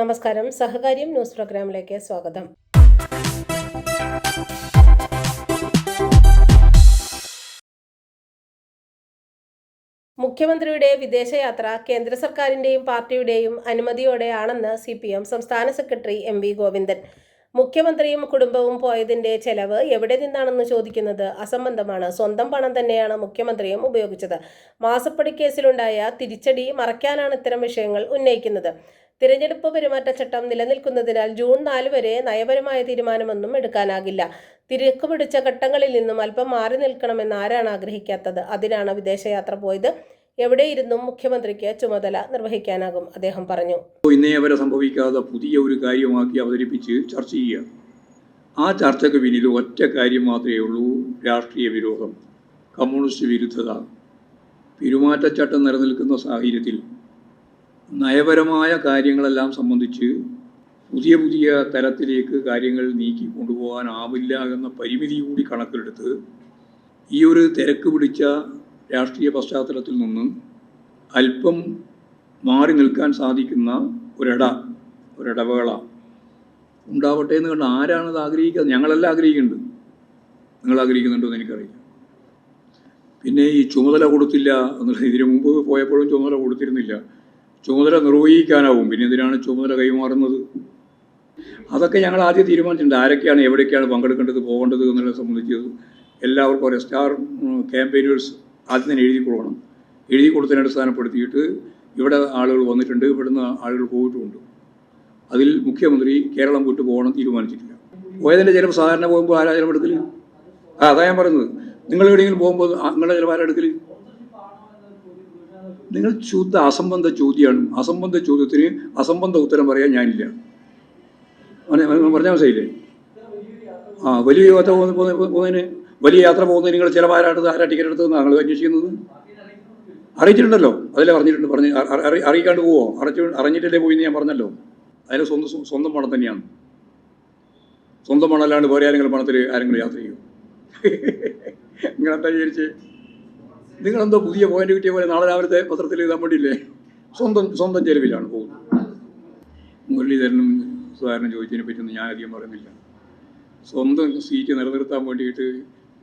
നമസ്കാരം. സഹകാര്യം ന്യൂസ് പ്രോഗ്രാമിലേക്ക് സ്വാഗതം. മുഖ്യമന്ത്രിയുടെ വിദേശയാത്ര കേന്ദ്ര സർക്കാരിന്റെയും പാർട്ടിയുടെയും അനുമതിയോടെയാണെന്ന് സി പി എം സംസ്ഥാന സെക്രട്ടറി എം വി ഗോവിന്ദൻ. മുഖ്യമന്ത്രിയും കുടുംബവും പോയതിന്റെ ചെലവ് എവിടെ നിന്നാണെന്ന് ചോദിക്കുന്നത് അസംബന്ധമാണ്. സ്വന്തം പണം തന്നെയാണ് മുഖ്യമന്ത്രിയും ഉപയോഗിച്ചത്. മാസപ്പടി കേസിലുണ്ടായ തിരിച്ചടി മറയ്ക്കാനാണ് ഇത്തരം വിഷയങ്ങൾ ഉന്നയിക്കുന്നത്. തിരഞ്ഞെടുപ്പ് പെരുമാറ്റച്ചട്ടം നിലനിൽക്കുന്നതിനാൽ ജൂൺ നാല് വരെ നയപരമായ തീരുമാനമൊന്നും എടുക്കാനാകില്ല. തിരക്ക് പിടിച്ച ഘട്ടങ്ങളിൽ നിന്നും അല്പം മാറി നിൽക്കണമെന്ന് ആരാണ് ആഗ്രഹിക്കാത്തത്? അതിനാണ് വിദേശയാത്ര പോയത്. എവിടെയിരുന്നും മുഖ്യമന്ത്രിക്ക് ചുമതല നിർവഹിക്കാനാകും അദ്ദേഹം പറഞ്ഞു. ഇന്നേ വരെ സംഭവിക്കാതെ പുതിയ ഒരു കാര്യമാക്കി അവതരിപ്പിച്ച് ചർച്ച ചെയ്യുക. ആ ചർച്ചയ്ക്ക് പിന്നിൽ ഒറ്റ കാര്യം മാത്രമേ ഉള്ളൂ രാഷ്ട്രീയ വിരോധം കമ്മ്യൂണിസ്റ്റ് വിരുദ്ധത. പെരുമാറ്റച്ചട്ടം നിലനിൽക്കുന്ന സാഹചര്യത്തിൽ നയപരമായ കാര്യങ്ങളെല്ലാം സംബന്ധിച്ച് പുതിയ പുതിയ തലത്തിലേക്ക് കാര്യങ്ങൾ നീക്കി കൊണ്ടുപോകാനാവില്ല എന്ന പരിമിതി കൂടി കണക്കിലെടുത്ത് ഈ ഒരു തിരക്ക് പിടിച്ച രാഷ്ട്രീയ പശ്ചാത്തലത്തിൽ നിന്ന് അല്പം മാറി നിൽക്കാൻ സാധിക്കുന്ന ഒരിട ഒരിടവേള ഉണ്ടാവട്ടെ എന്ന് കണ്ട് ആരാണത് ആഗ്രഹിക്കുന്നത് ഞങ്ങളെല്ലാം ആഗ്രഹിക്കുന്നുണ്ട് നിങ്ങൾ ആഗ്രഹിക്കുന്നുണ്ടോ എന്ന് എനിക്കറിയില്ല. പിന്നെ ഈ ചുമതല കൊടുത്തില്ല എന്നുള്ള ഇതിനു മുമ്പ് പോയപ്പോഴും ചുമതല കൊടുത്തിരുന്നില്ല. ചുമതല നിർവഹിക്കാനാവും. പിന്നെ എന്തിനാണ് ചുമതല കൈമാറുന്നത്? അതൊക്കെ ഞങ്ങൾ ആദ്യം തീരുമാനിച്ചിട്ടുണ്ട്. ആരൊക്കെയാണ് എവിടേക്കാണ് പങ്കെടുക്കേണ്ടത് പോകേണ്ടത് എന്നുള്ളത് സംബന്ധിച്ചത് എല്ലാവർക്കും ഒരു സ്റ്റാർ ക്യാമ്പയിനേഴ്സ് ആദ്യം തന്നെ എഴുതി കൊടുക്കണം. എഴുതി കൊടുത്തതിനെ അടിസ്ഥാനപ്പെടുത്തിയിട്ട് ഇവിടെ ആളുകൾ വന്നിട്ടുണ്ട് ഇവിടുന്ന് ആളുകൾ പോയിട്ടുമുണ്ട് അതിൽ മുഖ്യമന്ത്രി കേരളം വിട്ടു പോകണം തീരുമാനിച്ചിട്ടില്ല. പോയതിന്റെ ചിലപ്പോൾ സാധാരണ പോകുമ്പോൾ ആരാ ചിലപ്പെടുക്കൽ ആ അതാ ഞാൻ പറയുന്നത്. നിങ്ങൾ എവിടെയെങ്കിലും പോകുമ്പോൾ നിങ്ങളുടെ ചിലപ്പോൾ ആരാ എടുക്കൽ നിങ്ങൾ ശുദ്ധ അസംബന്ധ ചോദ്യമാണ്. അസംബന്ധ ചോദ്യത്തിന് അസംബന്ധ ഉത്തരം പറയാൻ ഞാനില്ല. പറഞ്ഞാൽ മനസ്സിലായില്ലേ? ആ വലിയ പോകുന്ന- പോകുന്നതിന് വലിയ യാത്ര പോകുന്നത് നിങ്ങൾ ചിലവാരാണ് ആരാ ടിക്കറ്റ് എടുത്തത് ഞങ്ങൾ അന്വേഷിക്കുന്നത്? അറിയിച്ചിട്ടുണ്ടല്ലോ. അതിലെ പറഞ്ഞിട്ടുണ്ട്. പറഞ്ഞ് അറിയിക്കാണ്ട് പോവോ. അറിച്ചു അറിഞ്ഞിട്ടല്ലേ പോയി എന്ന് ഞാൻ പറഞ്ഞല്ലോ. അതിന് സ്വന്തം സ്വന്തം പണം തന്നെയാണ്. സ്വന്തം പണം അല്ലാണ്ട് വേറെ ആരെങ്കിലും പണത്തിൽ ആരെങ്കിലും യാത്ര ചെയ്യും? നിങ്ങളെന്താ വിചാരിച്ച്? നിങ്ങളെന്തോ പുതിയ പോയിന്റ് കിട്ടിയ പോലെ നാളെ രാവിലത്തെ പത്രത്തിൽ എഴുതാൻ വേണ്ടിയില്ലേ? സ്വന്തം സ്വന്തം ചെലവിലാണ് പോകുന്നത്. മുരളീധരനും സുധാകരനും ചോദിച്ചതിനെ പറ്റിയൊന്നും ഞാൻ അധികം പറയുന്നില്ല. സ്വന്തം സീറ്റ് നിലനിർത്താൻ വേണ്ടിയിട്ട്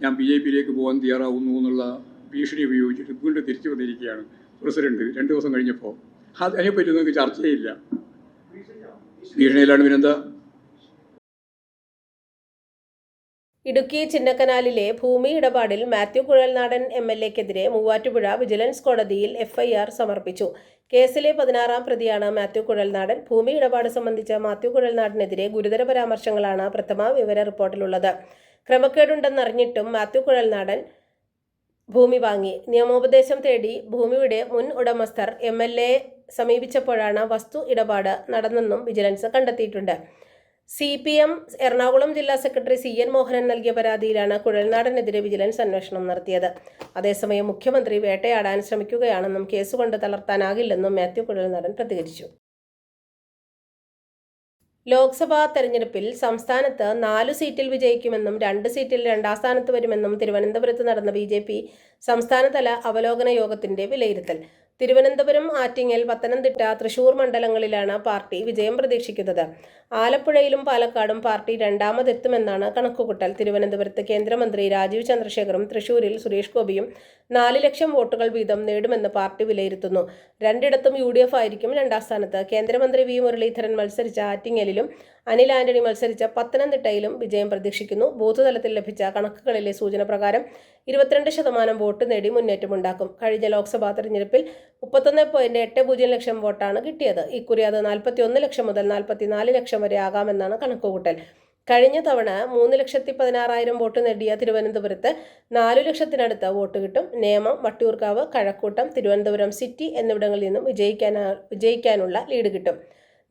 ഞാൻ ബി ജെ പിയിലേക്ക് പോകാൻ തയ്യാറാവുന്നു എന്നുള്ള ഭീഷണി ഉപയോഗിച്ചിട്ട് വീണ്ടും തിരിച്ചു വന്നിരിക്കുകയാണ് പ്രസിഡന്റ് രണ്ട് ദിവസം കഴിഞ്ഞപ്പോൾ. അതിനെപ്പറ്റി നിങ്ങൾക്ക് ചർച്ചയില്ല. ഭീഷണിയിലാണ് പിന്നെന്താ? ഇടുക്കി ചിന്നക്കനാലിലെ ഭൂമി ഇടപാടിൽ മാത്യു കുഴൽനാടൻ എം എൽ എക്കെതിരെ മൂവാറ്റുപുഴ വിജിലൻസ് കോടതിയിൽ എഫ്ഐആർ സമർപ്പിച്ചു. കേസിലെ പതിനാറാം പ്രതിയാണ് മാത്യു കുഴൽനാടൻ. ഭൂമി ഇടപാട് സംബന്ധിച്ച മാത്യു കുഴൽനാടനെതിരെ ഗുരുതര പരാമർശങ്ങളാണ് പ്രഥമ വിവര റിപ്പോർട്ടിലുള്ളത്. ക്രമക്കേടുണ്ടെന്നറിഞ്ഞിട്ടും മാത്യു കുഴൽനാടൻ ഭൂമി വാങ്ങി. നിയമോപദേശം തേടി ഭൂമിയുടെ മുൻ ഉടമസ്ഥർ എം എൽ എ സമീപിച്ചപ്പോഴാണ് വസ്തു ഇടപാട് നടന്നെന്നും വിജിലൻസ് കണ്ടെത്തിയിട്ടുണ്ട്. സി പി എം എറണാകുളം ജില്ലാ സെക്രട്ടറി സി എൻ മോഹനൻ നൽകിയ പരാതിയിലാണ് കുഴൽനാടനെതിരെ വിജിലൻസ് അന്വേഷണം നടത്തിയത്. അതേസമയം മുഖ്യമന്ത്രി വേട്ടയാടാൻ ശ്രമിക്കുകയാണെന്നും കേസുകൊണ്ട് തളർത്താനാകില്ലെന്നും മാത്യു കുഴൽനാടൻ പ്രതികരിച്ചു. ലോക്സഭാ തെരഞ്ഞെടുപ്പിൽ സംസ്ഥാനത്ത് നാലു സീറ്റിൽ വിജയിക്കുമെന്നും രണ്ട് സീറ്റിൽ രണ്ടാം സ്ഥാനത്ത് വരുമെന്നും തിരുവനന്തപുരത്ത് നടന്ന ബി സംസ്ഥാനതല അവലോകന യോഗത്തിന്റെ വിലയിരുത്തൽ. തിരുവനന്തപുരം ആറ്റിങ്ങൽ പത്തനംതിട്ട തൃശൂർ മണ്ഡലങ്ങളിലാണ് പാർട്ടി വിജയം പ്രതീക്ഷിക്കുന്നത്. ആലപ്പുഴയിലും പാലക്കാടും പാർട്ടി രണ്ടാമതെത്തുമെന്നാണ് കണക്കുകൂട്ടൽ. തിരുവനന്തപുരത്ത് കേന്ദ്രമന്ത്രി രാജീവ് ചന്ദ്രശേഖറും തൃശൂരിൽ സുരേഷ് ഗോപിയും നാല് ലക്ഷം വോട്ടുകൾ വീതം നേടുമെന്ന് പാർട്ടി വിലയിരുത്തുന്നു. രണ്ടിടത്തും യു ആയിരിക്കും രണ്ടാം സ്ഥാനത്ത്. കേന്ദ്രമന്ത്രി വി മുരളീധരൻ മത്സരിച്ച ആറ്റിങ്ങലിലും അനിൽ ആന്റണി മത്സരിച്ച പത്തനംതിട്ടയിലും വിജയം പ്രതീക്ഷിക്കുന്നു. ബൂത്ത് തലത്തിൽ ലഭിച്ച കണക്കുകളിലെ സൂചന പ്രകാരം ഇരുപത്തിരണ്ട് ശതമാനം വോട്ട് നേടി മുന്നേറ്റമുണ്ടാക്കും. കഴിഞ്ഞ ലോക്സഭാ തെരഞ്ഞെടുപ്പിൽ മുപ്പത്തൊന്ന് പോയിന്റ് എട്ട് പൂജ്യം ലക്ഷം വോട്ടാണ് കിട്ടിയത്. ഇക്കുറി അത് നാൽപ്പത്തി ഒന്ന് ലക്ഷം മുതൽ നാൽപ്പത്തിനാല് ലക്ഷം വരെ ആകാമെന്നാണ് കണക്കുകൂട്ടൽ. കഴിഞ്ഞ തവണ മൂന്ന് ലക്ഷത്തി പതിനാറായിരം വോട്ട് നേടിയ തിരുവനന്തപുരത്ത് നാലു ലക്ഷത്തിനടുത്ത് വോട്ട് കിട്ടും. നേമം വട്ടിയൂർക്കാവ് കഴക്കൂട്ടം തിരുവനന്തപുരം സിറ്റി എന്നിവിടങ്ങളിൽ നിന്നും വിജയിക്കാനാ വിജയിക്കാനുള്ള ലീഡ് കിട്ടും.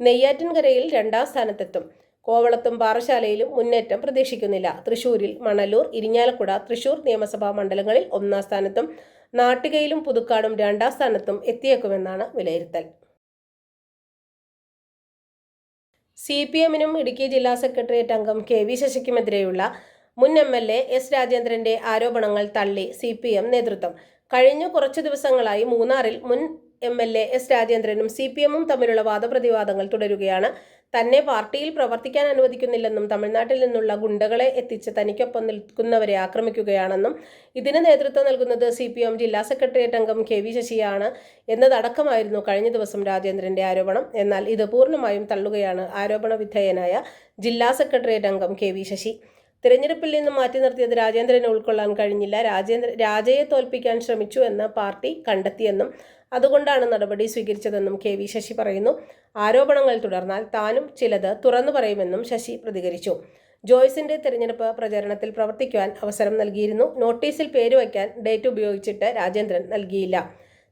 നെയ്യാറ്റിൻകരയിൽ രണ്ടാം സ്ഥാനത്തെത്തും. കോവളത്തും പാറശാലയിലും മുന്നേറ്റം പ്രതീക്ഷിക്കുന്നില്ല. തൃശൂരിൽ മണലൂർ ഇരിഞ്ഞാലക്കുട തൃശൂർ നിയമസഭാ മണ്ഡലങ്ങളിൽ ഒന്നാം സ്ഥാനത്തും നാട്ടികയിലും പുതുക്കാടും രണ്ടാം സ്ഥാനത്തും എത്തിയേക്കുമെന്നാണ് വിലയിരുത്തൽ. സി പി എമ്മിനും ഇടുക്കി ജില്ലാ സെക്രട്ടേറിയറ്റ് അംഗം കെ വി ശശിക്കുമെതിരെയുള്ള മുൻ എം എൽ എ എസ് രാജേന്ദ്രന്റെ ആരോപണങ്ങൾ തള്ളി സി പി എം നേതൃത്വം. കഴിഞ്ഞ കുറച്ചു ദിവസങ്ങളായി മൂന്നാറിൽ മുൻ എം എൽ എ എസ് രാജേന്ദ്രനും സി പി എമ്മും തമ്മിലുള്ള വാദപ്രതിവാദങ്ങൾ തുടരുകയാണ്. തന്നെ പാർട്ടിയിൽ പ്രവർത്തിക്കാൻ അനുവദിക്കുന്നില്ലെന്നും തമിഴ്നാട്ടിൽ നിന്നുള്ള ഗുണ്ടകളെ എത്തിച്ച് തനിക്കൊപ്പം നിൽക്കുന്നവരെ ആക്രമിക്കുകയാണെന്നും ഇതിന് നേതൃത്വം നൽകുന്നത് സി പി എം ജില്ലാ സെക്രട്ടേറിയറ്റ് അംഗം കെ വി ശശിയാണ് എന്നതടക്കമായിരുന്നു കഴിഞ്ഞ ദിവസം രാജേന്ദ്രന്റെ ആരോപണം. എന്നാൽ ഇത് പൂർണമായും തള്ളുകയാണ് ആരോപണ വിധേയനായ ജില്ലാ സെക്രട്ടേറിയറ്റ് അംഗം കെ വി ശശി. തിരഞ്ഞെടുപ്പിൽ നിന്ന് മാറ്റി നിർത്തിയത് രാജേന്ദ്രനെ ഉൾക്കൊള്ളാൻ കഴിഞ്ഞില്ല. രാജേന്ദ്ര രാജയെ തോൽപ്പിക്കാൻ ശ്രമിച്ചു എന്ന് പാർട്ടി കണ്ടെത്തിയെന്നും അതുകൊണ്ടാണ് നടപടി സ്വീകരിച്ചതെന്നും കെ വി ശശി പറയുന്നു. ആരോപണങ്ങൾ തുടർന്നാൽ താനും ചിലത് തുറന്നു പറയുമെന്നും ശശി പ്രതികരിച്ചു. ജോയ്സിന്റെ തെരഞ്ഞെടുപ്പ് പ്രചരണത്തിൽ പ്രവർത്തിക്കുവാൻ അവസരം നൽകിയിരുന്നു. നോട്ടീസിൽ പേര് വയ്ക്കാൻ ഡേറ്റ് ഉപയോഗിച്ചിട്ട് രാജേന്ദ്രൻ നൽകിയില്ല.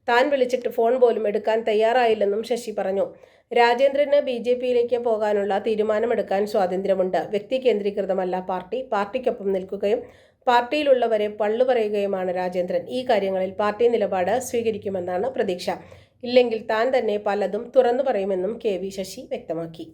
താൻ വിളിച്ചിട്ട് ഫോൺ പോലും എടുക്കാൻ തയ്യാറായില്ലെന്നും ശശി പറഞ്ഞു. രാജേന്ദ്രന് ബി ജെ പിയിലേക്ക് പോകാനുള്ള തീരുമാനമെടുക്കാൻ സ്വാതന്ത്ര്യമുണ്ട്. വ്യക്തി കേന്ദ്രീകൃതമല്ല പാർട്ടി. പാർട്ടിക്കൊപ്പം നിൽക്കുകയും പാർട്ടിയിലുള്ളവരെ പള്ളു പറയുകയുമാണ് രാജേന്ദ്രൻ. ഈ കാര്യങ്ങളിൽ പാർട്ടി നിലപാട് സ്വീകരിക്കുമെന്നാണ് പ്രതീക്ഷ. ഇല്ലെങ്കിൽ താൻ തന്നെ പലതും തുറന്നു പറയുമെന്നും കെ വി ശശി വ്യക്തമാക്കി.